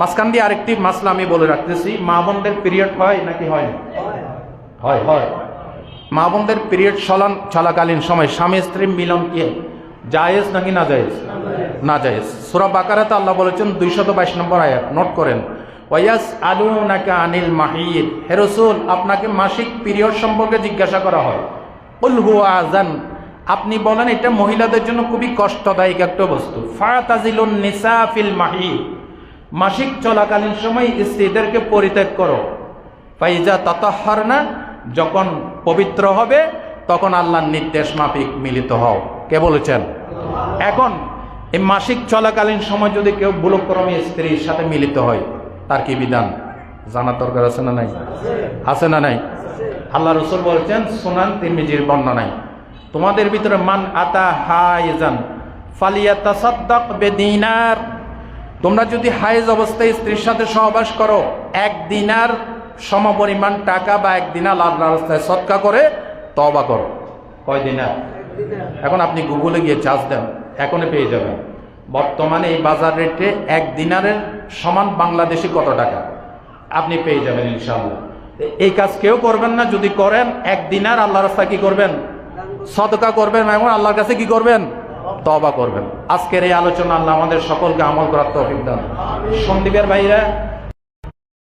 মাঝখান দিয়ে আরেকটি মাসলা আমি বলে রাখতেছি। মা বোনদের পিরিয়ড হয় নাকি হয় হয় হয়। মা বোনদের পিরিয়ড চলান চলাকালীন সময় স্বামী স্ত্রী মিলন কি? জায়েজ নাকি না জায়েজ? না জায়েজ। সুরা বাকারাতে আল্লাহ বলেছেন দুইশত বাইশ নম্বর আয়াত, নোট করেন। ওয়াস আলু নাকা আনিল মাহির হে রসুল, আপনাকে মাসিক পিরিয়ড সম্পর্কে জিজ্ঞাসা করা হয়। উল হুয়া আজান আপনি বলেন এটা মহিলাদের জন্য খুবই কষ্টদায়ক একটা বস্তু। ফাতাজিলুন নিসা ফিল মাহি মাসিক চলাকালীন সময় স্ত্রীদেরকে পরিত্যাগ করো। ফাইজা তাতাহার না যখন পবিত্র হবে, তখন আল্লাহর নির্দেশ মাফিক মিলিত হও। কে বলেছেন? এখন, এই মাসিক চলাকালীন সময় যদি কেউ বুলক্রমী স্ত্রীর সাথে মিলিত হয়, তার কি বিধান? জানার দরকার আছে না নাই? আছে না নাই? আল্লাহ রসুল বলছেন, সোনান তিরমিজির বর্ণনায়, তোমাদের ভিতরে মান আতা হাইজান ফালিয়া তাসাদ্দাক বেদিনার। তোমরা যদি হায়েজ অবস্থায় স্ত্রীর সাথে সহবাস করো এক দিনার সমপরিমাণ টাকা বা এক দিনার আল্লাহ রাস্তায় সৎকা করে তবা করো। কয় দিনার এখন আপনি গুগলে গিয়ে চার্জ দেন এখনই পেয়ে যাবেন। বর্তমানে এই বাজার রেটে এক দিনারের সমান বাংলাদেশি কত টাকা? আপনি পেয়ে যাবেন ইনশাআল্লাহ। এই কাজ কেউ করবেন না যদি করেন এক দিনার আল্লাহ রাস্তায় কি করবেন? সদকা করবেন এবং আল্লাহর কাছে কি করবেন? তবা করবেন। আজকের এই আলোচনা আল্লাহ আমাদের সকলকে আমল করার তৌফিক দান। সন্দীপের ভাইরা